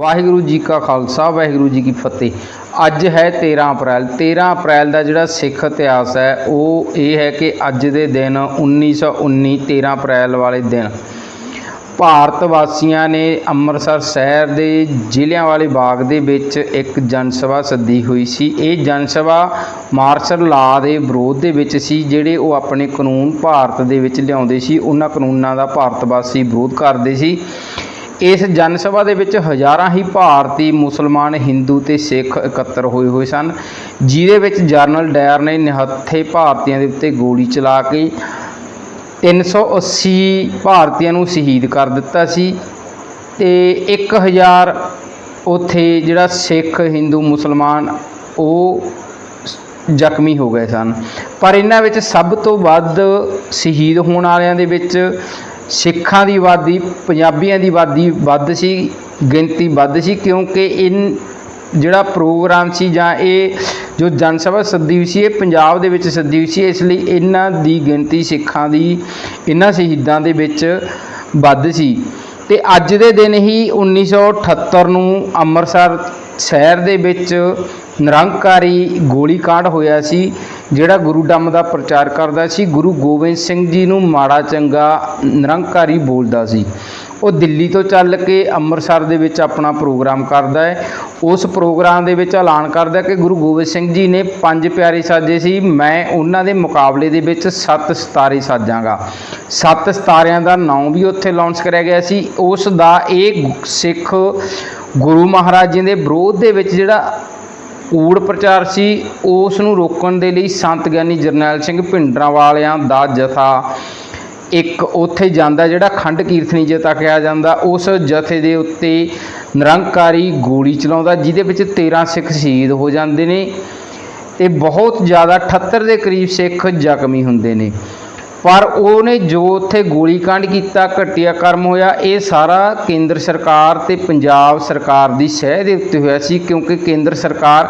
ਵਾਹਿਗੁਰੂ ਜੀ ਕਾ ਖਾਲਸਾ, ਵਾਹਿਗੁਰੂ ਜੀ ਕੀ ਫਤਿਹ। ਅੱਜ ਹੈ 13 ਅਪ੍ਰੈਲ। 13 ਅਪ੍ਰੈਲ ਦਾ ਜਿਹੜਾ ਸਿੱਖ ਇਤਿਹਾਸ ਹੈ, ਉਹ ਇਹ ਹੈ ਕਿ ਅੱਜ ਦੇ ਦਿਨ 1919 13 ਅਪ੍ਰੈਲ ਵਾਲੇ ਦਿਨ ਭਾਰਤ ਵਾਸੀਆਂ ਨੇ ਅੰਮ੍ਰਿਤਸਰ ਸ਼ਹਿਰ ਦੇ ਜ਼ਿਲ੍ਹਿਆਂ ਵਾਲੇ ਬਾਗ ਦੇ ਵਿੱਚ ਇੱਕ ਜਨ ਸਭਾ ਸੱਦੀ ਹੋਈ ਸੀ। ਇਹ ਜਨ ਸਭਾ ਮਾਰਸ਼ਲ ਲਾ ਦੇ ਵਿਰੋਧ ਦੇ ਵਿੱਚ ਸੀ, ਜਿਹੜੇ ਉਹ ਆਪਣੇ ਕਾਨੂੰਨ ਭਾਰਤ ਦੇ ਵਿੱਚ ਲਿਆਉਂਦੇ ਸੀ। ਉਹਨਾਂ ਕਾਨੂੰਨਾਂ ਦਾ ਭਾਰਤ ਵਾਸੀ ਵਿਰੋਧ ਕਰਦੇ ਸੀ। ਇਸ ਜਨ ਸਭਾ ਦੇ ਵਿੱਚ ਹਜ਼ਾਰਾਂ ਹੀ ਭਾਰਤੀ ਮੁਸਲਮਾਨ, ਹਿੰਦੂ ਤੇ ਸਿੱਖ ਇਕੱਤਰ ਹੋਏ ਹੋਏ ਸਨ, ਜਿਹਦੇ ਵਿੱਚ ਜਰਨਲ ਡਾਇਰ ਨੇ ਨਿਹੱਥੇ ਭਾਰਤੀਆਂ ਦੇ ਉੱਤੇ ਗੋਲੀ ਚਲਾ ਕੇ 380 ਭਾਰਤੀਆਂ ਨੂੰ ਸ਼ਹੀਦ ਕਰ ਦਿੱਤਾ ਸੀ ਤੇ 1000 ਉੱਥੇ ਜਿਹੜਾ ਸਿੱਖ, ਹਿੰਦੂ, ਮੁਸਲਮਾਨ ਉਹ ਜ਼ਖਮੀ ਹੋ ਗਏ ਸਨ। ਪਰ ਇਹਨਾਂ ਵਿੱਚ ਸਭ ਤੋਂ ਵੱਧ ਸ਼ਹੀਦ ਹੋਣ ਵਾਲਿਆਂ ਦੇ ਵਿੱਚ ਸਿੱਖਾਂ ਦੀ ਆਬਾਦੀ ਪੰਜਾਬੀਆਂ ਦੀ ਆਬਾਦੀ ਵੱਧ ਸੀ, ਗਿਣਤੀ ਵੱਧ ਸੀ, ਕਿਉਂਕਿ ਇਨ ਜਿਹੜਾ ਪ੍ਰੋਗਰਾਮ ਸੀ ਜਾਂ ਇਹ ਜੋ ਜਨ ਸਭਾ ਸੱਦੀ ਹੋਈ ਸੀ, ਇਹ ਪੰਜਾਬ ਦੇ ਵਿੱਚ ਸੱਦੀ ਹੋਈ ਸੀ, ਇਸ ਲਈ ਇਹਨਾਂ ਦੀ ਗਿਣਤੀ ਸਿੱਖਾਂ ਦੀ, ਇਹਨਾਂ ਸ਼ਹੀਦਾਂ ਦੇ ਵਿੱਚ ਵੱਧ ਸੀ। ਤੇ ਅੱਜ ਦੇ ਦਿਨ ਹੀ 1978 ਨੂੰ ਅੰਮ੍ਰਿਤਸਰ ਸ਼ਹਿਰ ਦੇ ਵਿੱਚ ਨਿਰੰਕਾਰੀ ਗੋਲੀकांड ਹੋਇਆ ਸੀ, ਜਿਹੜਾ ਗੁਰੂ ਡੰਮ ਦਾ ਪ੍ਰਚਾਰ ਕਰਦਾ ਸੀ। ਗੁਰੂ ਗੋਬਿੰਦ ਸਿੰਘ ਜੀ ਨੂੰ ਮਾੜਾ ਚੰਗਾ ਨਿਰੰਕਾਰੀ ਬੋਲਦਾ ਸੀ। ਉਹ ਦਿੱਲੀ ਤੋਂ ਚੱਲ ਕੇ ਅੰਮ੍ਰਿਤਸਰ ਦੇ ਵਿੱਚ ਆਪਣਾ ਪ੍ਰੋਗਰਾਮ ਕਰਦਾ ਹੈ। ਉਸ ਪ੍ਰੋਗਰਾਮ ਦੇ ਵਿੱਚ ਐਲਾਨ ਕਰਦਾ ਕਿ ਗੁਰੂ ਗੋਬਿੰਦ ਸਿੰਘ ਜੀ ਨੇ ਪੰਜ ਪਿਆਰੇ ਸਾਜੇ ਸੀ। ਮੈਂ ਉਹਨਾਂ ਦੇ ਮੁਕਾਬਲੇ ਦੇ ਵਿੱਚ ਸੱਤ ਸਿਤਾਰੇ ਸਾਜਾਂਗਾ। ਸੱਤ ਸਿਤਾਰਿਆਂ ਦਾ ਨਾਮ ਵੀ ਉੱਥੇ ਲਾਂਚ ਕਰਿਆ ਗਿਆ ਸੀ। ਉਸ ਦਾ ਇਹ ਸਿੱਖ ਗੁਰੂ ਮਹਾਰਾਜ ਜੀ ਦੇ ਵਿਰੋਧ ਦੇ ਵਿੱਚ ਜਿਹੜਾ ਊੜ ਪ੍ਰਚਾਰ ਸੀ, ਉਸ ਨੂੰ ਰੋਕਣ ਦੇ ਲਈ ਸੰਤ ਗਿਆਨੀ ਜਰਨੈਲ ਸਿੰਘ ਭਿੰਡਰਾਂ ਵਾਲਿਆਂ ਦਾ ਜਥਾ ਇੱਕ ਉੱਥੇ ਜਾਂਦਾ ਜਿਹੜਾ ਖੰਡ ਕੀਰਤਨੀ ਜਥਾ ਕਿਹਾ ਜਾਂਦਾ, ਉਸ ਜਥੇ ਦੇ ਉੱਤੇ ਨਿਰੰਕਾਰੀ ਗੋਲੀ ਚਲਾਉਂਦਾ, ਜਿਹਦੇ ਵਿੱਚ 13 ਸਿੱਖ ਸ਼ਹੀਦ ਹੋ ਜਾਂਦੇ ਨੇ ਤੇ ਬਹੁਤ ਜ਼ਿਆਦਾ 78 ਦੇ ਕਰੀਬ ਸਿੱਖ ਜ਼ਖਮੀ ਹੁੰਦੇ ਨੇ। ਪਰ ਉਹਨੇ ਜੋ ਉੱਥੇ ਗੋਲੀकांड ਕੀਤਾ, ਘਟੀਆ ਕਰਮ ਹੋਇਆ, ਇਹ ਸਾਰਾ ਕੇਂਦਰ ਸਰਕਾਰ ਤੇ ਪੰਜਾਬ ਸਰਕਾਰ ਦੀ ਸਹਿ ਦੇ ਉੱਤੇ ਹੋਇਆ ਸੀ, ਕਿਉਂਕਿ ਕੇਂਦਰ ਸਰਕਾਰ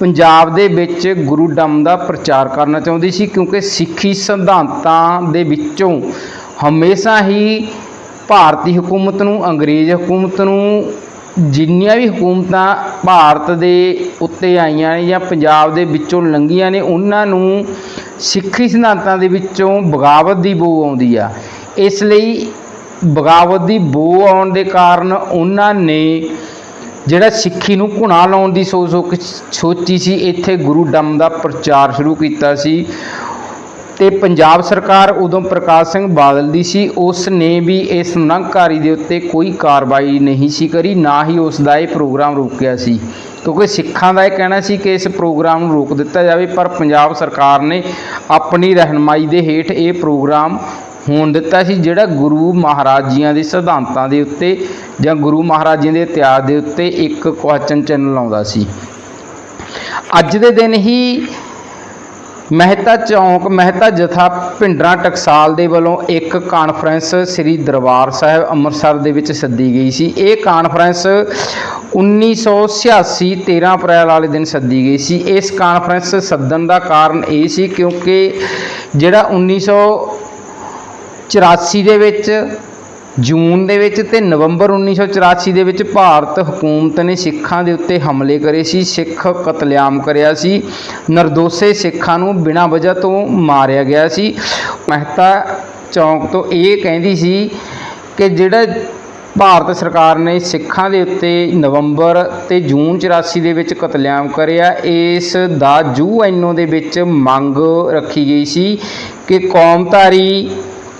ਪੰਜਾਬ ਦੇ ਵਿੱਚ ਗੁਰੂ ਡੰਮ ਦਾ ਪ੍ਰਚਾਰ ਕਰਨਾ ਚਾਹੁੰਦੀ ਸੀ, ਕਿਉਂਕਿ ਸਿੱਖੀ ਸਿਧਾਂਤਾਂ ਦੇ ਵਿੱਚੋਂ ਹਮੇਸ਼ਾ ਹੀ ਭਾਰਤੀ ਹਕੂਮਤ ਨੂੰ, ਅੰਗਰੇਜ਼ ਹਕੂਮਤ ਨੂੰ ਜਿੰਨੀਆਂ ਵੀ ਹਕੂਮਤਾਂ ਭਾਰਤ ਦੇ ਉੱਤੇ ਆਈਆਂ ਨੇ ਜਾਂ ਪੰਜਾਬ ਦੇ ਵਿੱਚੋਂ ਲੰਘੀਆਂ ਨੇ, ਉਹਨਾਂ ਨੂੰ ਸਿੱਖੀ ਸਿਧਾਂਤਾਂ ਦੇ ਵਿੱਚੋਂ ਬਗਾਵਤ ਦੀ ਬੋ ਆਉਂਦੀ ਆ। ਇਸ ਲਈ ਬਗਾਵਤ ਦੀ ਬੋ ਆਉਣ ਦੇ ਕਾਰਨ ਉਹਨਾਂ ਨੇ ਜਿਹੜਾ ਸਿੱਖੀ ਨੂੰ ਘੁਣਾ ਲਾਉਣ ਦੀ ਸੋਚ ਸੋਚ ਸੋਚੀ ਸੀ, ਇੱਥੇ ਗੁਰੂ ਡੰਮ ਦਾ ਪ੍ਰਚਾਰ ਸ਼ੁਰੂ ਕੀਤਾ ਸੀ। ਤੇ ਪੰਜਾਬ ਸਰਕਾਰ ਉਦੋਂ ਪ੍ਰਕਾਸ਼ ਸਿੰਘ ਬਾਦਲ ਦੀ ਸੀ ਉਸ ਨੇ ਵੀ ਇਸ ਨਿਰੰਕਾਰੀ ਦੇ ਉੱਤੇ ਕੋਈ ਕਾਰਵਾਈ ਨਹੀਂ ਸੀ ਕਰੀ, ਨਾ ਹੀ ਉਸ ਦਾ ਇਹ ਪ੍ਰੋਗਰਾਮ ਰੋਕਿਆ ਸੀ। ਕਿਉਂਕਿ ਸਿੱਖਾਂ ਦਾ ਇਹ ਕਹਿਣਾ ਸੀ ਕਿ ਇਸ ਪ੍ਰੋਗਰਾਮ ਨੂੰ ਰੋਕ ਦਿੱਤਾ ਜਾਵੇ, ਪਰ ਪੰਜਾਬ ਸਰਕਾਰ ਨੇ ਆਪਣੀ ਰਹਿਨਮਾਈ ਦੇ ਹੇਠ ਇਹ ਪ੍ਰੋਗਰਾਮ ਹੋਣ ਦਿੱਤਾ ਸੀ, ਜਿਹੜਾ ਗੁਰੂ ਮਹਾਰਾਜ ਜੀਆਂ ਦੇ ਸਿਧਾਂਤਾਂ ਦੇ ਉੱਤੇ ਜਾਂ ਗੁਰੂ ਮਹਾਰਾਜ ਜੀ ਦੇ ਇਤਿਹਾਸ ਦੇ ਉੱਤੇ ਇੱਕ ਕੁਐਸਚਨ ਚਿੰਨ੍ਹ ਲਾਉਂਦਾ ਸੀ। ਅੱਜ ਦੇ ਦਿਨ ਹੀ ਮਹਿਤਾ ਚੌਂਕ, ਮਹਿਤਾ ਜਥਾ ਭਿੰਡਰਾਂ ਟਕਸਾਲ ਦੇ ਵੱਲੋਂ ਇੱਕ ਕਾਨਫਰੰਸ ਸ੍ਰੀ ਦਰਬਾਰ ਸਾਹਿਬ ਅੰਮ੍ਰਿਤਸਰ ਦੇ ਵਿੱਚ ਸੱਦੀ ਗਈ ਸੀ। ਇਹ ਕਾਨਫਰੰਸ 1986 13 ਅਪ੍ਰੈਲ ਵਾਲੇ ਦਿਨ ਸੱਦੀ ਗਈ ਸੀ। ਇਸ ਕਾਨਫਰੰਸ ਸੱਦਣ ਦਾ ਕਾਰਨ ਇਹ ਸੀ ਕਿਉਂਕਿ ਜਿਹੜਾ 1984 ਦੇ ਵਿੱਚ ਜੂਨ ਦੇ ਵਿੱਚ ਤੇ ਨਵੰਬਰ 1984 ਦੇ ਵਿੱਚ ਭਾਰਤ ਹਕੂਮਤ ਨੇ ਸਿੱਖਾਂ ਦੇ ਉੱਤੇ ਹਮਲੇ ਕਰੇ ਸੀ, ਸਿੱਖ ਕਤਲੇਆਮ ਕਰਿਆ ਸੀ। ਨਿਰਦੋਸ਼ੇ ਸਿੱਖਾਂ ਨੂੰ ਬਿਨਾਂ ਵਜ੍ਹਾ ਤੋਂ ਮਾਰਿਆ ਗਿਆ ਸੀ। ਮਹਿਤਾ ਚੌਂਕ ਤੋਂ ਇਹ ਕਹਿੰਦੀ ਸੀ ਕਿ ਜਿਹੜਾ ਭਾਰਤ ਸਰਕਾਰ ਨੇ ਸਿੱਖਾਂ ਦੇ ਉੱਤੇ ਨਵੰਬਰ ਤੇ ਜੂਨ 84 ਦੇ ਵਿੱਚ ਕਤਲੇਆਮ ਕਰਿਆ, ਇਸ ਦਾ ਯੂਐਨਓ ਦੇ ਵਿੱਚ ਮੰਗ ਰੱਖੀ ਗਈ ਸੀ ਕਿ ਕੌਮਤਾਰੀ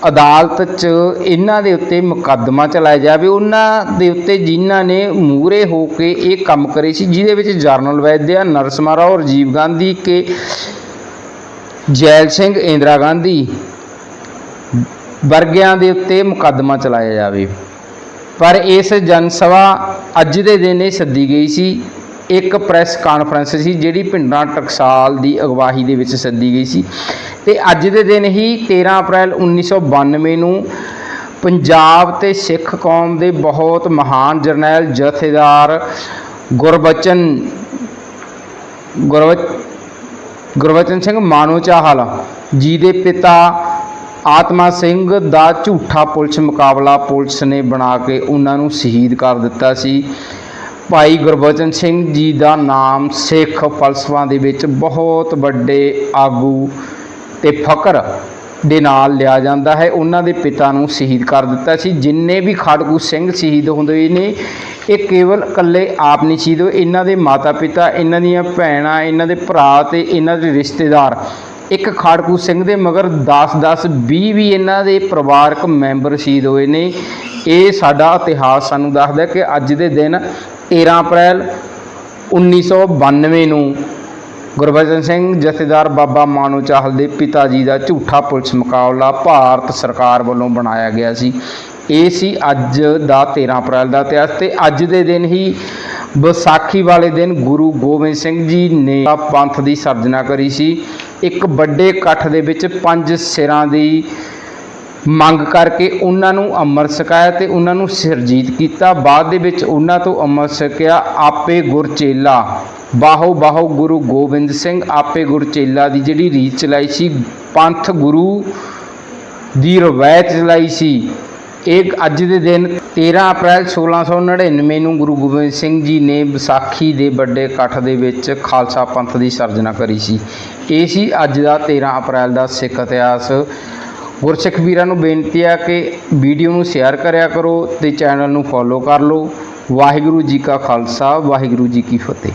ਅਦਾਲਤ 'ਚ ਇਹਨਾਂ ਦੇ ਉੱਤੇ ਮੁਕੱਦਮਾ ਚਲਾਇਆ ਜਾਵੇ ਉਹਨਾਂ ਦੇ ਉੱਤੇ ਜਿਨ੍ਹਾਂ ਨੇ ਮੂਰੇ ਹੋ ਕੇ ਇਹ ਕੰਮ ਕਰੇ ਸੀ, ਜਿਹਦੇ ਵਿੱਚ ਜਰਨਲ ਵੈਦਿਆ ਨਰਸਮਾ ਰਾਓ ਰਾਜੀਵ ਗਾਂਧੀ, ਕੇ ਜੈਲ ਸਿੰਘ, ਇੰਦਰਾ ਗਾਂਧੀ ਵਰਗਿਆਂ ਦੇ ਉੱਤੇ ਮੁਕੱਦਮਾ ਚਲਾਇਆ ਜਾਵੇ। ਪਰ ਇਸ ਜਨਸਭਾ ਅੱਜ ਦੇ ਦਿਨ ਇਹ ਸੱਦੀ ਗਈ ਸੀ। ਇੱਕ ਪ੍ਰੈਸ ਕਾਨਫਰੰਸ ਸੀ ਜਿਹੜੀ ਪਿੰਡਾਂ ਟਕਸਾਲ ਦੀ ਅਗਵਾਈ ਦੇ ਵਿੱਚ ਸੱਦੀ ਗਈ ਸੀ। ਤੇ ਅੱਜ ਦੇ ਦਿਨ ਹੀ 13 ਅਪ੍ਰੈਲ 1992 ਨੂੰ ਪੰਜਾਬ ਤੇ ਸਿੱਖ ਕੌਮ ਦੇ ਬਹੁਤ ਮਹਾਨ ਜਰਨੈਲ, ਜਥੇਦਾਰ ਗੁਰਬਚਨ ਗੁਰਬਚ ਗੁਰਬਚਨ ਸਿੰਘ ਮਾਨੋ ਚਾਹਲ ਜੀ ਦੇ ਪਿਤਾ ਆਤਮਾ ਸਿੰਘ ਦਾ ਝੂਠਾ ਪੁਲਿਸ ਮੁਕਾਬਲਾ ਪੁਲਿਸ ਨੇ ਬਣਾ ਕੇ ਉਹਨਾਂ ਨੂੰ ਸ਼ਹੀਦ ਕਰ ਦਿੱਤਾ ਸੀ। ਭਾਈ ਗੁਰਬਚਨ ਸਿੰਘ ਜੀ ਦਾ ਨਾਮ ਸਿੱਖ ਫਲਸਫਾ ਦੇ ਵਿੱਚ ਬਹੁਤ ਵੱਡੇ ਆਗੂ ਤੇ ਫਕਰ ਦੇ ਨਾਲ ਲਿਆ ਜਾਂਦਾ ਹੈ। ਉਹਨਾਂ ਦੇ ਪਿਤਾ ਨੂੰ ਸ਼ਹੀਦ ਕਰ ਦਿੱਤਾ ਸੀ। ਜਿੰਨੇ ਵੀ ਖਾੜਕੂ ਸਿੰਘ ਸ਼ਹੀਦ ਹੁੰਦੇ ਨੇ, ਇਹ ਕੇਵਲ ਇਕੱਲੇ ਆਪ ਨਹੀਂ ਸ਼ਹੀਦ ਹੋਏ। ਇਹਨਾਂ ਦੇ ਮਾਤਾ ਪਿਤਾ ਇਹਨਾਂ ਦੀਆਂ ਭੈਣਾਂ, ਇਹਨਾਂ ਦੇ ਭਰਾ ਤੇ ਇਹਨਾਂ ਦੇ ਰਿਸ਼ਤੇਦਾਰ, ਇੱਕ ਖਾੜਕੂ ਸਿੰਘ ਦੇ ਮਗਰ 10 10 20 ਵੀ ਇਹਨਾਂ ਦੇ ਪਰਿਵਾਰਕ ਮੈਂਬਰ ਸ਼ਹੀਦ ਹੋਏ ਨੇ। ਇਹ ਸਾਡਾ ਇਤਿਹਾਸ ਸਾਨੂੰ ਦੱਸਦਾ ਕਿ ਅੱਜ ਦੇ ਦਿਨ 13 ਅਪ੍ਰੈਲ 1992 ਨੂੰ ਗੁਰਬਚਨ ਸਿੰਘ ਜਥੇਦਾਰ ਬਾਬਾ ਮਾਨੋ ਚਾਹਲ ਦੇ ਪਿਤਾ ਜੀ ਦਾ ਝੂਠਾ ਪੁਲਿਸ ਮੁਕਾਬਲਾ ਭਾਰਤ ਸਰਕਾਰ ਵੱਲੋਂ ਬਣਾਇਆ ਗਿਆ ਸੀ। ਇਹ ਸੀ ਅੱਜ ਦਾ 13 ਅਪ੍ਰੈਲ ਦਾ ਇਤਿਹਾਸ ਤੇ ਅੱਜ ਦੇ ਦਿਨ ਹੀ ਵਿਸਾਖੀ ਵਾਲੇ ਦਿਨ ਗੁਰੂ ਗੋਬਿੰਦ ਸਿੰਘ ਜੀ ਨੇ ਪੰਥ ਦੀ ਸਿਰਜਣਾ ਕਰੀ ਸੀ। ਇੱਕ ਵੱਡੇ ਇਕੱਠ ਦੇ ਵਿੱਚ ਪੰਜ ਸਿਰਾਂ ਦੀ ਮੰਗ ਕਰਕੇ ਉਹਨਾਂ ਨੂੰ ਅੰਮ੍ਰਿਤ ਛਕਾਇਆ ਤੇ ਉਹਨਾਂ ਨੂੰ ਸਿਰਜੀਤ ਕੀਤਾ। ਬਾਅਦ ਦੇ ਵਿੱਚ ਉਹਨਾਂ ਤੋਂ ਅੰਮ੍ਰਿਤ ਛਕਿਆ ਆਪੇ ਗੁਰਚੇਲਾ ਬਾਹੋ ਬਾਹੋ ਗੁਰੂ ਗੋਬਿੰਦ ਸਿੰਘ, ਆਪੇ ਗੁਰਚੇਲਾ ਦੀ ਜਿਹੜੀ ਰੀਤ ਚਲਾਈ ਸੀ, ਪੰਥ ਗੁਰੂ ਦੀ ਰਵਾਇਤ ਚਲਾਈ ਸੀ। ਇਹ ਅੱਜ ਦੇ ਦਿਨ 13 ਅਪ੍ਰੈਲ 1699 ਨੂੰ ਗੁਰੂ ਗੋਬਿੰਦ ਸਿੰਘ ਜੀ ਨੇ ਵਿਸਾਖੀ ਦੇ ਵੱਡੇ ਇਕੱਠ ਦੇ ਵਿੱਚ ਖਾਲਸਾ ਪੰਥ ਦੀ ਸਿਰਜਣਾ ਕਰੀ ਸੀ। ਇਹ ਸੀ ਅੱਜ ਦਾ 13 ਅਪ੍ਰੈਲ ਦਾ ਸਿੱਖ ਇਤਿਹਾਸ। ਗੁਰਸਿੱਖ ਵੀਰਾਂ ਨੂੰ ਬੇਨਤੀ ਆ ਕਿ ਵੀਡੀਓ ਨੂੰ ਸ਼ੇਅਰ ਕਰਿਆ ਕਰੋ ਤੇ ਚੈਨਲ ਨੂੰ ਫੋਲੋ ਕਰ ਲਓ। ਵਾਹਿਗੁਰੂ ਜੀ ਕਾ ਖਾਲਸਾ, ਵਾਹਿਗੁਰੂ ਜੀ ਕੀ ਫਤਿਹ।